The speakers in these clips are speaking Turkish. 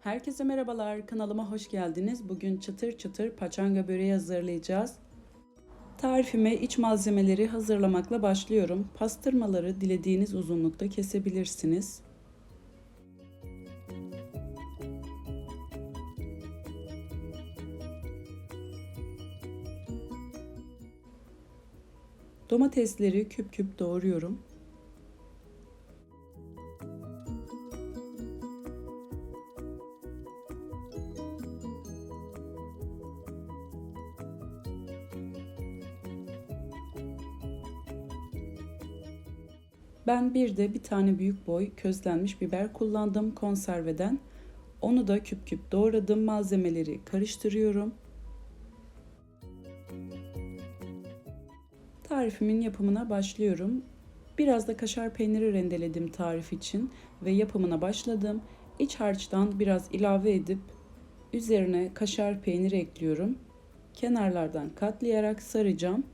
Herkese merhabalar, kanalıma hoş geldiniz. Bugün çıtır çıtır paçanga böreği hazırlayacağız. Tarifime iç malzemeleri hazırlamakla başlıyorum. Pastırmaları dilediğiniz uzunlukta kesebilirsiniz. Domatesleri küp küp doğruyorum. Ben bir de bir tane büyük boy közlenmiş biber kullandım konserveden. Onu da küp küp doğradım. Malzemeleri karıştırıyorum. Tarifimin yapımına başlıyorum. Biraz da kaşar peyniri rendeledim tarif için ve yapımına başladım. İç harçtan biraz ilave edip üzerine kaşar peyniri ekliyorum. Kenarlardan katlayarak saracağım.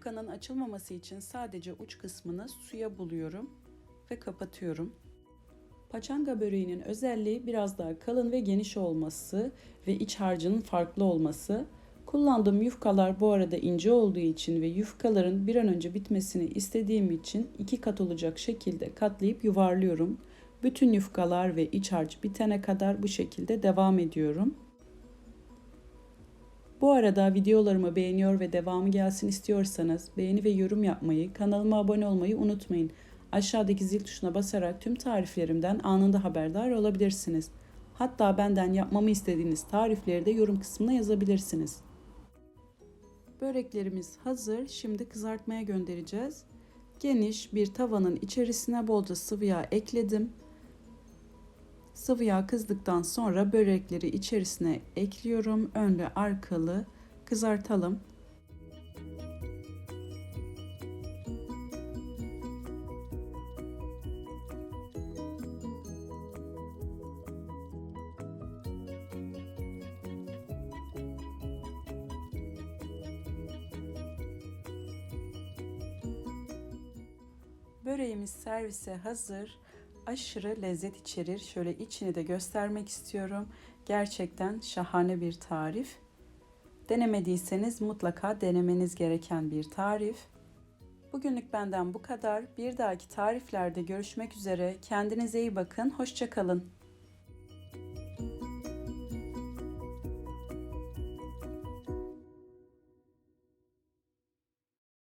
Yufkanın açılmaması için sadece uç kısmını suya buluyorum ve kapatıyorum. Paçanga böreğinin özelliği biraz daha kalın ve geniş olması ve iç harcının farklı olması. Kullandığım yufkalar bu arada ince olduğu için ve yufkaların bir an önce bitmesini istediğim için iki kat olacak şekilde katlayıp yuvarlıyorum. Bütün yufkalar ve iç harç bitene kadar bu şekilde devam ediyorum. Bu arada videolarımı beğeniyor ve devamı gelsin istiyorsanız beğeni ve yorum yapmayı, kanalıma abone olmayı unutmayın. Aşağıdaki zil tuşuna basarak tüm tariflerimden anında haberdar olabilirsiniz. Hatta benden yapmamı istediğiniz tarifleri de yorum kısmına yazabilirsiniz. Böreklerimiz hazır. Şimdi kızartmaya göndereceğiz. Geniş bir tavanın içerisine bolca sıvı yağ ekledim. Sıvı yağ kızdıktan sonra börekleri içerisine ekliyorum. Önlü arkalı kızartalım. Böreğimiz servise hazır. Aşırı lezzet içerir. Şöyle içini de göstermek istiyorum. Gerçekten şahane bir tarif. Denemediyseniz mutlaka denemeniz gereken bir tarif. Bugünlük benden bu kadar. Bir dahaki tariflerde görüşmek üzere. Kendinize iyi bakın. Hoşçakalın.